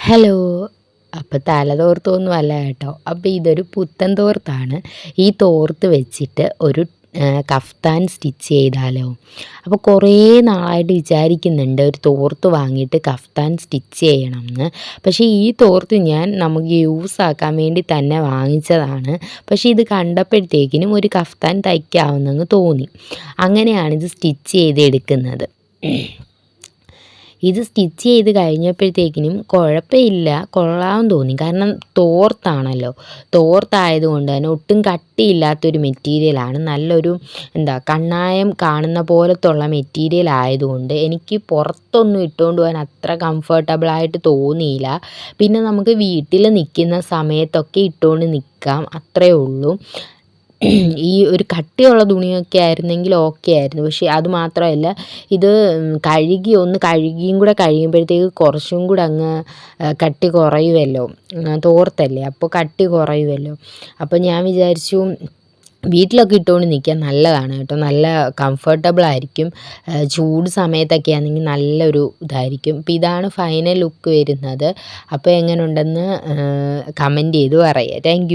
Hello. അപ്പോൾ തല തോർത്തൊന്നും അല്ല കേട്ടോ? അപ്പോൾ ഇതൊരു പുത്തൻ തോർത്താണ്. ഈ തോർത്ത് വെച്ചിട്ട് ഒരു കഫ്താൻ സ്റ്റിച്ച് ചെയ്താലോ. അപ്പോൾ കുറേ നാളായിട്ട് വിചാരിക്കുന്നുണ്ട് ഒരു തോർത്ത് വാങ്ങിയിട്ട് കഫ്താൻ സ്റ്റിച്ച് ചെയ്യണം എന്ന് പക്ഷേ ഈ തോർത്ത് ഞാൻ നമുക്ക് യൂസ് ആക്കാൻ വേണ്ടി തന്നെ വാങ്ങിച്ചതാണ്. പക്ഷേ ഇത് കണ്ടപ്പോഴത്തേക്കിനും ഒരു കഫ്താൻ തയ്ക്കാവുന്നെന്ന് തോന്നി. അങ്ങനെയാണ് ഇത് സ്റ്റിച്ച് ചെയ്തെടുക്കുന്നത്. ഇത് സ്റ്റിച്ച് ചെയ്ത് കഴിഞ്ഞപ്പോഴത്തേക്കിനും കുഴപ്പമില്ല കൊള്ളാമെന്ന് തോന്നി. കാരണം തോർത്താണല്ലോ. തോർത്തായതുകൊണ്ട് തന്നെ ഒട്ടും കട്ടിയില്ലാത്തൊരു മെറ്റീരിയലാണ് നല്ലൊരു എന്താ കണ്ണായം കാണുന്ന പോലത്തുള്ള മെറ്റീരിയൽ ആയതുകൊണ്ട് എനിക്ക് പുറത്തൊന്നും ഇട്ടുകൊണ്ട് പോകാൻ അത്ര കംഫർട്ടബിളായിട്ട് തോന്നിയില്ല. പിന്നെ നമുക്ക് വീട്ടിൽ നിൽക്കുന്ന സമയത്തൊക്കെ ഇട്ടുകൊണ്ട് നിൽക്കാം അത്രയേ ഉള്ളൂ. ഈ ഒരു കട്ടിയുള്ള തുണിയൊക്കെ ആയിരുന്നെങ്കിൽ ഓക്കെ ആയിരുന്നു. പക്ഷേ അത് മാത്രമല്ല ഇത് കഴുകി ഒന്ന് കഴുകിയും കൂടെ കഴിയുമ്പോഴത്തേക്ക് കുറച്ചും കൂടെ അങ്ങ് കട്ടി കുറയുമല്ലോ തോർത്തല്ലേ? അപ്പോൾ കട്ടി കുറയുമല്ലോ അപ്പോൾ ഞാൻ വിചാരിച്ചു വീട്ടിലൊക്കെ ഇട്ടുകൊണ്ട് നിൽക്കാൻ നല്ലതാണ് കേട്ടോ. നല്ല കംഫർട്ടബിൾ ആയിരിക്കും. ചൂട് സമയത്തൊക്കെ ആണെങ്കിൽ നല്ലൊരു ഇതായിരിക്കും. ഇപ്പം ഇതാണ് ഫൈനൽ ലുക്ക് വരുന്നത്. അപ്പോൾ എങ്ങനെ ഉണ്ടെന്ന് കമന്റ് ചെയ്ത് പറയുക താങ്ക്